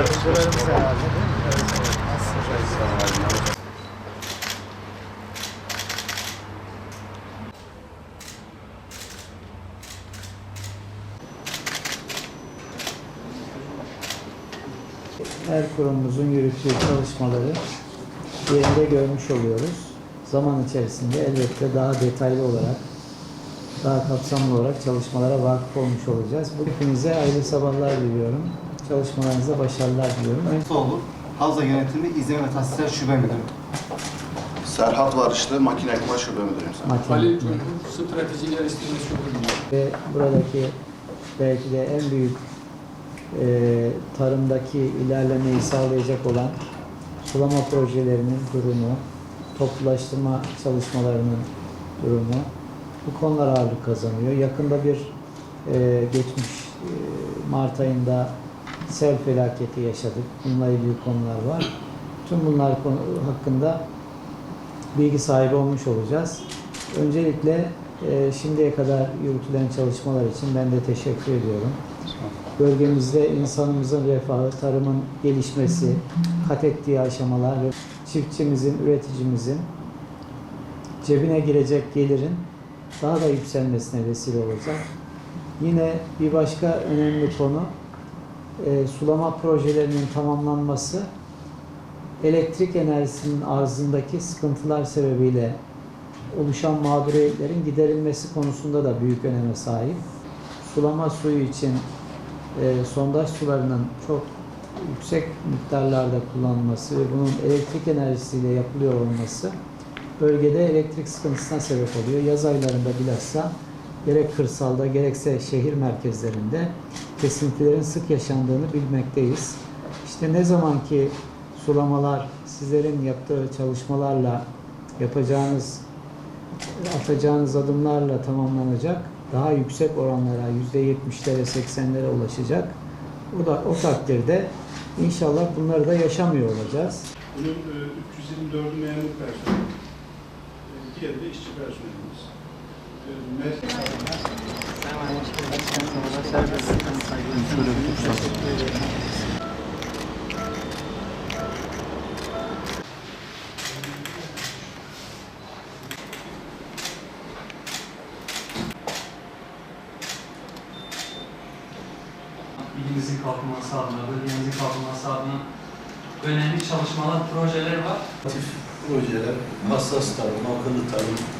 Nasılsınız? Her kurumumuzun yürüttüğü çalışmaları yerinde görmüş oluyoruz. Zaman içerisinde elbette daha detaylı olarak, daha kapsamlı olarak çalışmalara vakıf olmuş olacağız. Hepinize hayırlı sabahlar diliyorum. Çalışmalarınızda başarılar diliyorum. Ön- Soğulu, Havza Yönetimi İzleme ve Tahsisler Şube Müdürü. Serhat Varışlı, Makine Ekma Şube Müdürüyüm sen. Makine. Halil Tunç'un strateji geliştirme şubesi. ve buradaki belki de en büyük e, tarımdaki ilerlemeyi sağlayacak olan sulama projelerinin durumu, toplulaştırma çalışmalarının durumu bu konular ağırlık kazanıyor. Yakında bir e, geçmiş e, Mart ayında sel felaketi yaşadık. Bununla ilgili konular var. Tüm bunlar konu hakkında bilgi sahibi olmuş olacağız. Öncelikle e, şimdiye kadar yürütülen çalışmalar için ben de teşekkür ediyorum. Bölgemizde insanımızın refahı, tarımın gelişmesi, kat ettiği aşamalar ve çiftçimizin, üreticimizin cebine girecek gelirin daha da yükselmesine vesile olacak. Yine bir başka önemli konu e, sulama projelerinin tamamlanması elektrik enerjisinin arzındaki sıkıntılar sebebiyle oluşan mağduriyetlerin giderilmesi konusunda da büyük öneme sahip. Sulama suyu için e, sondaj sularının çok yüksek miktarlarda kullanılması ve bunun elektrik enerjisiyle yapılıyor olması bölgede elektrik sıkıntısına sebep oluyor. Yaz aylarında bilhassa gerek kırsalda gerekse şehir merkezlerinde kesintilerin sık yaşandığını bilmekteyiz. İşte ne zaman ki sulamalar sizlerin yaptığı çalışmalarla yapacağınız atacağınız adımlarla tamamlanacak. Daha yüksek oranlara %70'lere 80'lere ulaşacak. O da o takdirde inşallah bunları da yaşamıyor olacağız. Bunun e, 324'ü memur personel, e, diğeri de işçi personelimiz. E, mes- ilimizin kalkınması adına, bölgemizin kalkınması adına önemli çalışmalar, projeler var. projeler, hassas tarım, akıllı tarım,